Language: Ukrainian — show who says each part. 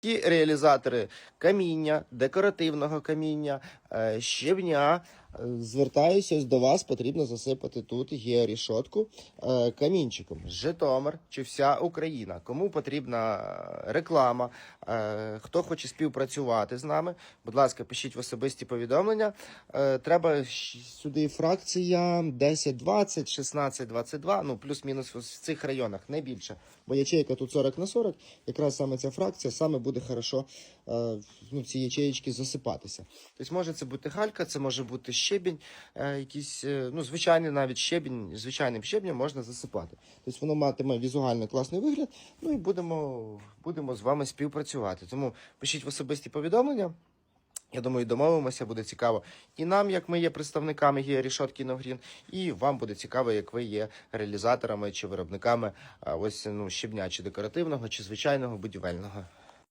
Speaker 1: Ті реалізатори каміння, декоративного каміння, е, щебня. Звертаюся до вас, потрібно засипати тут георішотку е, камінчиком. Житомир чи вся Україна. Кому потрібна е, реклама, е, хто хоче співпрацювати з нами, будь ласка, пишіть в особисті повідомлення. Треба сюди фракція 10, 20, 16, 22, ну плюс-мінус в цих районах, не більше. Бо ячейка тут 40 на 40, якраз саме ця фракція саме буде хорошо ну, ці ячеєчки засипатися. Тобто може це бути галька, це може бути щебінь, е, якийсь, е, ну, звичайний навіть щебінь, звичайним щебнем можна засипати. Тобто воно матиме візуально класний вигляд, ну і будемо, будемо з вами співпрацювати. Тому пишіть в особисті повідомлення. Я думаю, домовимося, буде цікаво і нам, як ми є представниками георішотки Новгрін, і вам буде цікаво, як ви є реалізаторами чи виробниками ось ну щебня, чи декоративного, чи звичайного будівельного